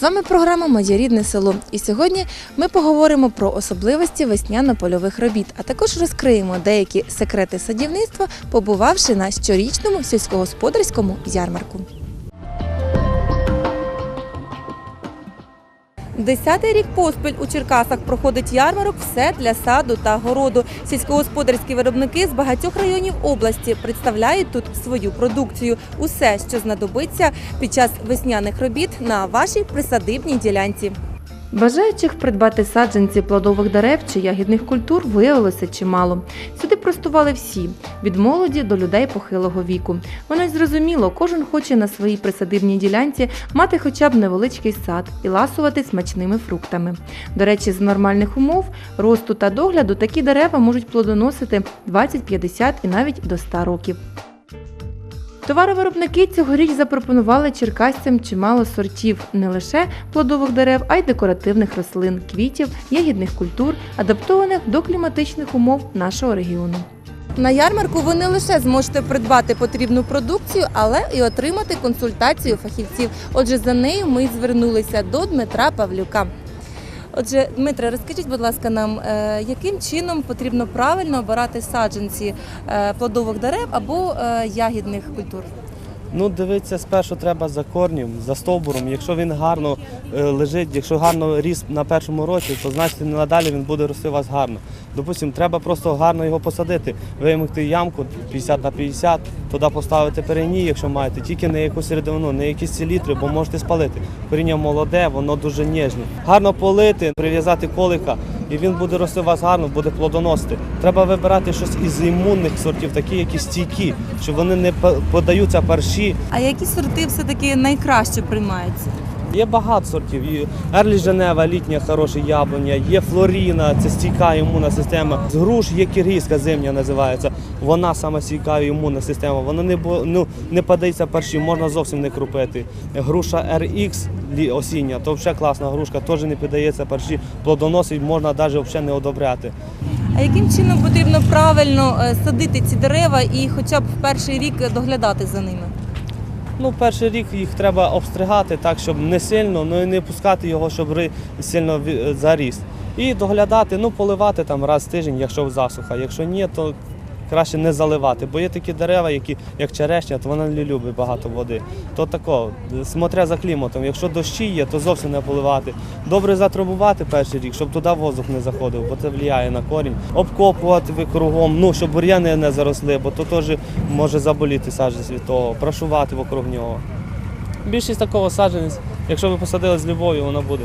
З вами програма Моє рідне село. І сьогодні ми поговоримо про особливості весняно-польових робіт, а також розкриємо деякі секрети садівництва, побувавши на щорічному сільськогосподарському ярмарку. Десятий рік поспіль у Черкасах проходить ярмарок все для саду та городу. Сільськогосподарські виробники з багатьох районів області представляють тут свою продукцію. Усе, що знадобиться під час весняних робіт на вашій присадибній ділянці. Бажаючих придбати саджанці плодових дерев чи ягідних культур виявилося чимало. Сюди простували всі від молоді до людей похилого віку. Воно й зрозуміло, кожен хоче на своїй присадибній ділянці мати хоча б невеличкий сад і ласувати смачними фруктами. До речі, з нормальних умов росту та догляду такі дерева можуть плодоносити 20, 50 і навіть до 100 років. Товаровиробники цьогоріч запропонували черкасцям чимало сортів не лише плодових дерев, а й декоративних рослин, квітів, ягідних культур, адаптованих до кліматичних умов нашого регіону. На ярмарку ви не лише зможете придбати потрібну продукцію, але і отримати консультацію фахівців. Отже, за нею ми звернулися до Дмитра Павлюка. Отже, Дмитре, розкажіть, будь ласка, нам, е, яким чином потрібно правильно обирати саджанці е, плодових дерев або е, ягідних культур? Ну, дивитися спершу треба за корнем, за стовбуром. Якщо він гарно е, лежить, якщо гарно ріс на першому році, то значить надалі він буде рости у вас гарно. Допустимо, треба просто гарно його посадити, вимикти ямку 50 на 50, туди поставити перегній, якщо маєте, тільки не якусь рідину, не якісь селітри, бо можете спалити. Коріння молоде, воно дуже ніжне. Гарно полити, прив'язати колика, і він буде рости у вас гарно, буде плодоносити. Треба вибирати щось із імунних сортів, такі, які стійкі, щоб вони не по- подаються парші. А які сорти все-таки найкраще приймаються? Є багато сортів. І Ерлі Женева, літня хороша яблуня, є Флоріна, це стійка імунна система. З груш є киргизька зимня називається. Вона саме стійка імунна система. Вона не ну, не падається перші, можна зовсім не крупити. Груша RX осіння, то взагалі класна грушка, теж не піддається перші, плодоносить, можна навіть взагалі не одобряти. А яким чином потрібно правильно е, садити ці дерева і хоча б в перший рік доглядати за ними? Ну, перший рік їх треба обстригати так, щоб не сильно, ну і не пускати його, щоб сильно заріс. І доглядати, ну поливати там раз в тиждень, якщо засуха. Якщо ні, то краще не заливати. Бо є такі дерева, які як черешня, то вона не любить багато води. То тако, смотря за кліматом. Якщо дощі є, то зовсім не поливати. Добре затрубувати перший рік, щоб туди воздух не заходив, бо це впливає на корінь. Обкопувати кругом, ну щоб бур'яни не заросли, бо то теж може заболіти саджанець від того, прошувати вокруг нього. Більшість такого саджанець, якщо ви посадили з любов'ю, воно буде.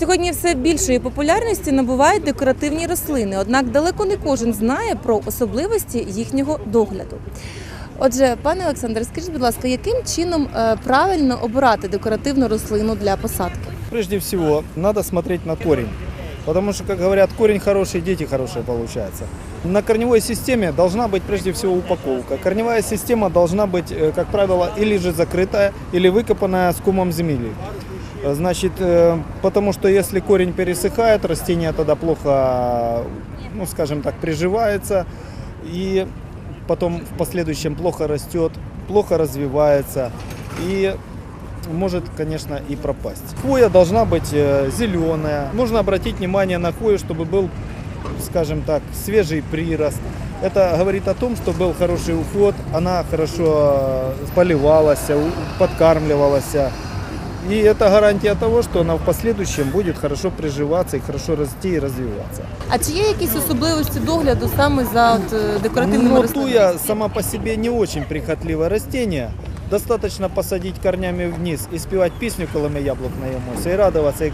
Сьогодні все більшої популярності набувають декоративні рослини, однак далеко не кожен знає про особливості їхнього догляду. Отже, пане Олександре, скажіть, будь ласка, яким чином е, правильно обирати декоративну рослину для посадки? Прежде всего, надо смотреть на корень. Потому что, как говорят, корень хороший, дети хорошие получаются. На корневой системе должна быть прежде всего упаковка. Корневая система должна быть, э, как правило, или же закрытая, или выкопанная с кумом земли. Э, Значит, э, потому что если корень пересыхает, растение тогда плохо, ну, скажем так, приживается. И потом в последующем плохо растет, плохо развивается. И может, конечно, и пропасть. Хвоя должна быть зеленая. Нужно обратить внимание на хвою, чтобы был, скажем так, свежий прирост. Это говорит о том, что был хороший уход, она хорошо э, поливалась, подкармливалась. И это гарантия того, что она в последующем будет хорошо приживаться и хорошо расти и развиваться. А чи є якісь особливості догляду саме за от, е, декоративними Но рослинами? туя сама по себе не очень прихотливое растение. Достаточно посадить корнями вниз и спевать песню «Колыми яблок наемося» и радоваться э,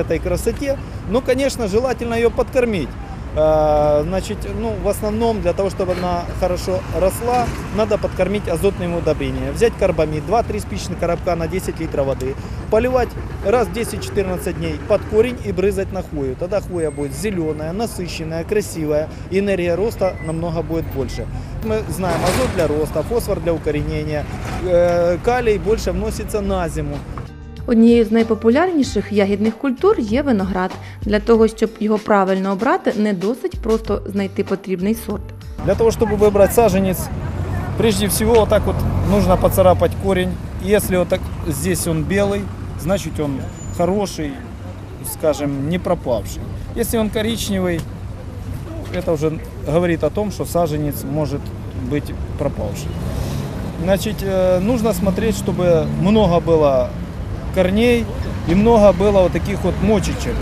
этой красоте. Ну, конечно, желательно ее подкормить. А, Значит, ну, в основном для того, чтобы она хорошо росла, надо подкормить азотными удобрениями. Взять карбамид, 2-3 спичных коробка на 10 литров воды, поливать раз в 10-14 дней под корень и брызать на хвою. Тогда хвоя будет зеленая, насыщенная, красивая, и энергия роста намного будет больше. Мы знаем азот для роста, фосфор для укоренения, э, калий больше вносится на зиму. Однією з найпопулярніших ягідних культур є виноград. Для того, щоб його правильно обрати, не досить просто знайти потрібний сорт. Для того, чтобы выбрать саженец, прежде всего вот так вот нужно поцарапать корень. Если вот так здесь он белый, значит он хороший, скажем, не пропавший. Если он коричневый, ну, это уже говорит о том, что саженец может быть пропавший. Значит, э, нужно смотреть, чтобы много было корней и много было вот таких вот мочечек.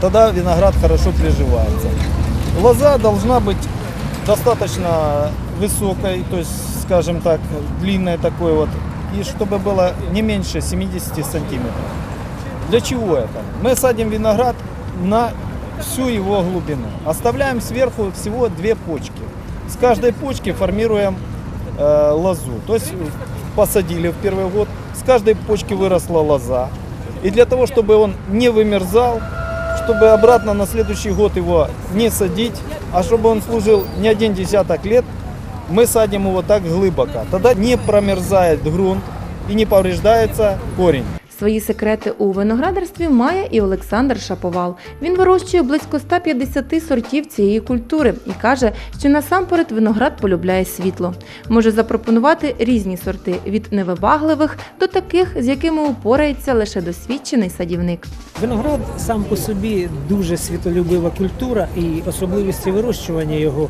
Тогда виноград хорошо приживается. Лоза должна быть достаточно высокой, то есть, скажем так, длинной такой вот, и чтобы было не меньше 70 сантиметров. Для чего это? Мы садим виноград на всю его глубину. Оставляем сверху всего две почки. С каждой почки формируем э, лозу. То есть посадили в первый год, с каждой почки выросла лоза. И для того, чтобы он не вымерзал, чтобы обратно на следующий год его не садить, а чтобы он служил не один десяток лет, мы садим его так глубоко. Тогда не промерзает грунт и не повреждается корень. Свої секрети у виноградарстві має і Олександр Шаповал. Він вирощує близько 150 сортів цієї культури і каже, що насамперед виноград полюбляє світло. Може запропонувати різні сорти від невибагливих до таких, з якими упорається лише досвідчений садівник. Виноград сам по собі дуже світолюбива культура і особливості вирощування його.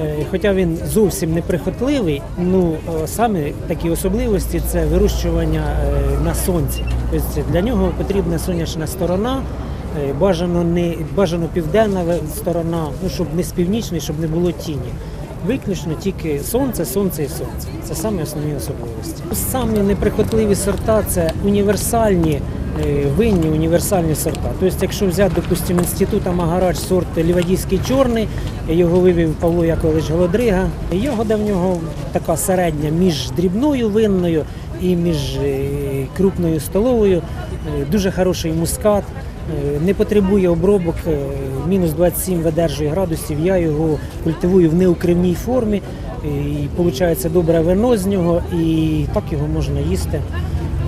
Е, Хоча він зовсім не прихотливий, ну саме такі особливості це вирощування е, на сонці. Тобто для нього потрібна сонячна сторона, е, бажано не бажано південна сторона, ну щоб не з північної, щоб не було тіні. Виключно тільки сонце, сонце і сонце. Це самі основні особливості. Самі неприхотливі сорта це універсальні винні універсальні сорта. Тобто, якщо взяти, допустимо, інститут Магарач сорт Лівадійський чорний, його вивів Павло Яковлевич Голодрига. Ягода в нього така середня між дрібною винною і між е, крупною столовою. Е, Дуже хороший мускат. Е, Не потребує обробок, е, мінус 27 видержує градусів. Я його культивую в неукривній формі. е, І виходить добре вино з нього, і так його можна їсти,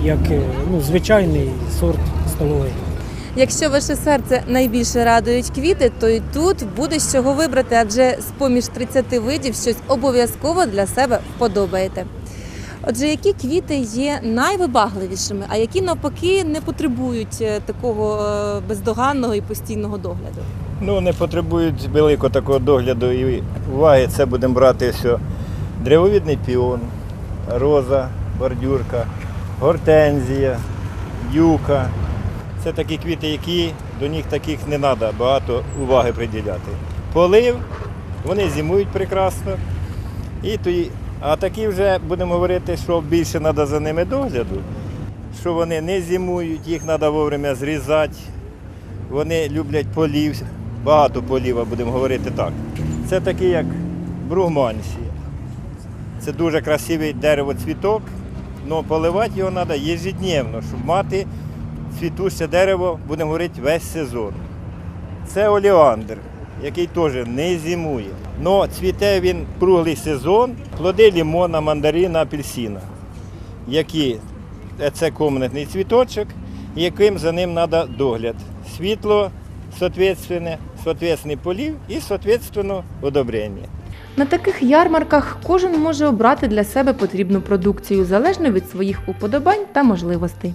як е, ну, звичайний сорт столовий. Якщо ваше серце найбільше радують квіти, то і тут буде з чого вибрати, адже з поміж 30 видів щось обов'язково для себе вподобаєте. Отже, які квіти є найвибагливішими, а які навпаки не потребують е, такого е, бездоганного і постійного догляду? Ну, не потребують великого такого догляду і уваги. Це будемо брати все. Древовідний піон, роза, бордюрка, гортензія, юка. Це такі квіти, які до них таких не треба багато уваги приділяти. Полив, вони зимують прекрасно. І тоді, а такі вже будемо говорити, що більше треба за ними догляду, що вони не зимують, їх треба вовремя зрізати. Вони люблять полів, багато поліва, будемо говорити так. Це такі, як бругмансія. Це дуже красивий деревоцвіток, але поливати його треба ежедневно, щоб мати цвітуще дерево, будемо говорити, весь сезон. Це оліандр, який теж не зимує. але цвіте він круглий сезон, плоди лимона, мандарина, апельсина, які це комнатний цвіточок, яким за ним треба догляд. Світло, соответственне, соответственний полів і соответственно удобрення. На таких ярмарках кожен може обрати для себе потрібну продукцію залежно від своїх уподобань та можливостей.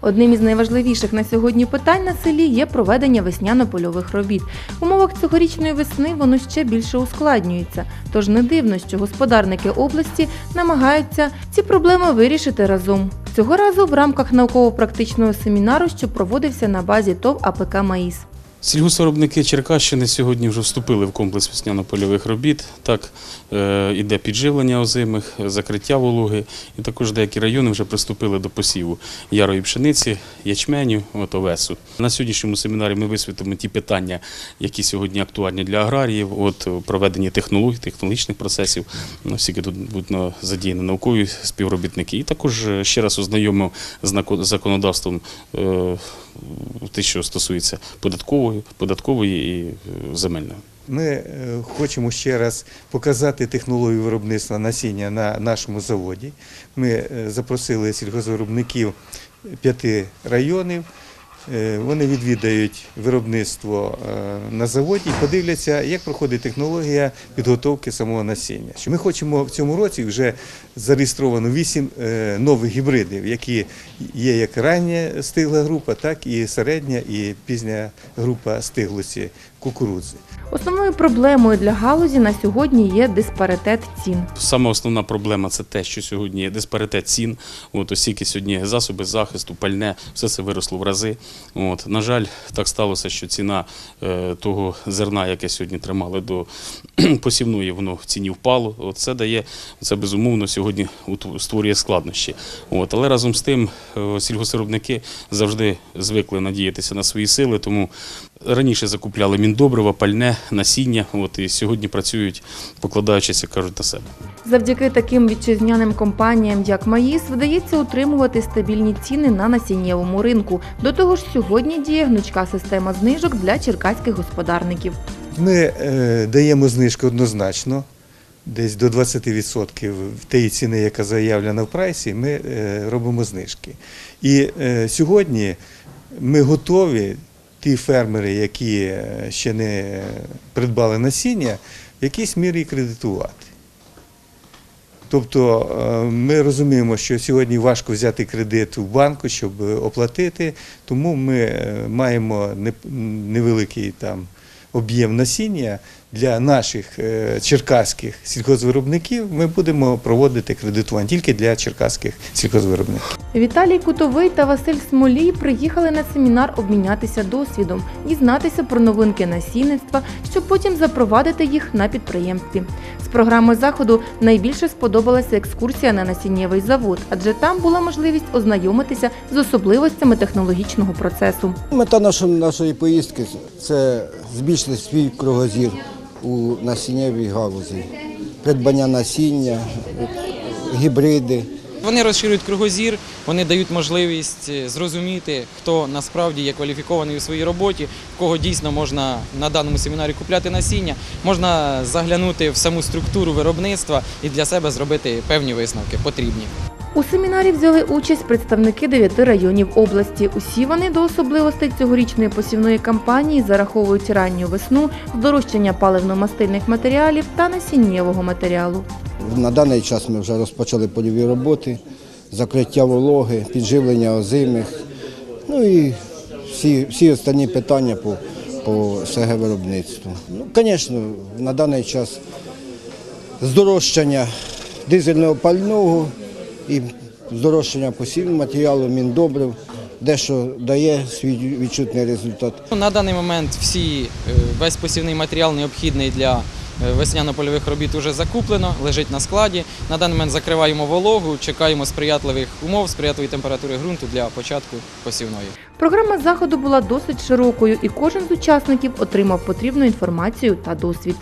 Одним із найважливіших на сьогодні питань на селі є проведення весняно-польових робіт. В умовах цьогорічної весни воно ще більше ускладнюється. Тож не дивно, що господарники області намагаються ці проблеми вирішити разом. Цього разу в рамках науково-практичного семінару, що проводився на базі ТОВ АПК Маїс. Сільгосвиробники Черкащини сьогодні вже вступили в комплекс весняно-польових робіт. Так, е, іде підживлення озимих, закриття вологи, і також деякі райони вже приступили до посіву ярої пшениці, ячменю, овесу. На сьогоднішньому семінарі ми висвітлимо ті питання, які сьогодні актуальні для аграріїв, от проведення технологій, технологічних процесів, оскільки тут будуть задіяні наукові співробітники. І також е, ще раз ознайомив з законодавством е, те, що стосується податкової, податкової і е, земельної. Ми е, хочемо ще раз показати технологію виробництва насіння на нашому заводі. Ми е, запросили сільгозвиробників п'яти районів Вони відвідають виробництво е, на заводі і подивляться, як проходить технологія підготовки самого насіння. Що Ми хочемо в цьому році вже зареєстровано 8 нових гібридів, які є як рання стигла група, так і середня і пізня група стиглості кукурудзи. Основною проблемою для галузі на сьогодні є диспаритет цін. Саме основна проблема це те, що сьогодні є диспаритет цін. От оскільки сьогодні засоби захисту, пальне, все це виросло в рази. От на жаль, так сталося, що ціна е, того зерна, яке сьогодні тримали до посівної, воно в ціні впало. От це дає це безумовно сьогодні створює складнощі. От але разом з тим е, сільгосвиробники завжди звикли надіятися на свої сили, тому раніше закупляли міндобрива, пальне, насіння. От і сьогодні працюють, покладаючись, як кажуть, на себе. Завдяки таким вітчизняним компаніям, як Маїс, вдається утримувати стабільні ціни на насіннєвому ринку. До того ж, сьогодні діє гнучка система знижок для черкаських господарників. Ми е, даємо знижку однозначно, десь до 20% в тієї ціни, яка заявлена в прайсі, ми е, робимо знижки. І е, сьогодні ми готові, ті фермери, які е, ще не придбали насіння, в якійсь мірі кредитувати. Тобто е, ми розуміємо, що сьогодні важко взяти кредит в банку, щоб е, оплатити, тому ми маємо невеликий там об'єм насіння для наших е, черкаських сільхозвиробників. Ми будемо проводити кредитування тільки для черкаських сільхозвиробників. Віталій Кутовий та Василь Смолій приїхали на семінар обмінятися досвідом, дізнатися про новинки насінництва, щоб потім запровадити їх на підприємстві. Програми заходу найбільше сподобалася екскурсія на насіннєвий завод, адже там була можливість ознайомитися з особливостями технологічного процесу. Мета нашої, нашої поїздки це збільшити свій кругозір у насіннєвій галузі. Придбання насіння, гібриди. Вони розширюють кругозір, вони дають можливість е, зрозуміти, хто насправді є кваліфікований у своїй роботі, кого дійсно можна на даному семінарі купляти насіння, можна заглянути в саму структуру виробництва і для себе зробити певні висновки потрібні. У семінарі взяли участь представники дев'яти районів області. Усі вони до особливостей цьогорічної посівної кампанії зараховують ранню весну, здорожчання паливно-мастильних матеріалів та насіннєвого матеріалу. На даний час ми вже розпочали польові роботи, закриття вологи, підживлення озимих, ну і всі, всі останні питання по, по СГ. Ну, звісно, на даний час здорожчання дизельного пального і здорожчання посівного матеріалу, міндобрив, дещо дає свій відчутний результат. На даний момент всі, е, весь посівний матеріал необхідний для весняно-польових робіт вже закуплено, лежить на складі. На даний момент закриваємо вологу, чекаємо сприятливих умов, сприятливої температури ґрунту для початку посівної. Програма заходу була досить широкою, і кожен з учасників отримав потрібну інформацію та досвід.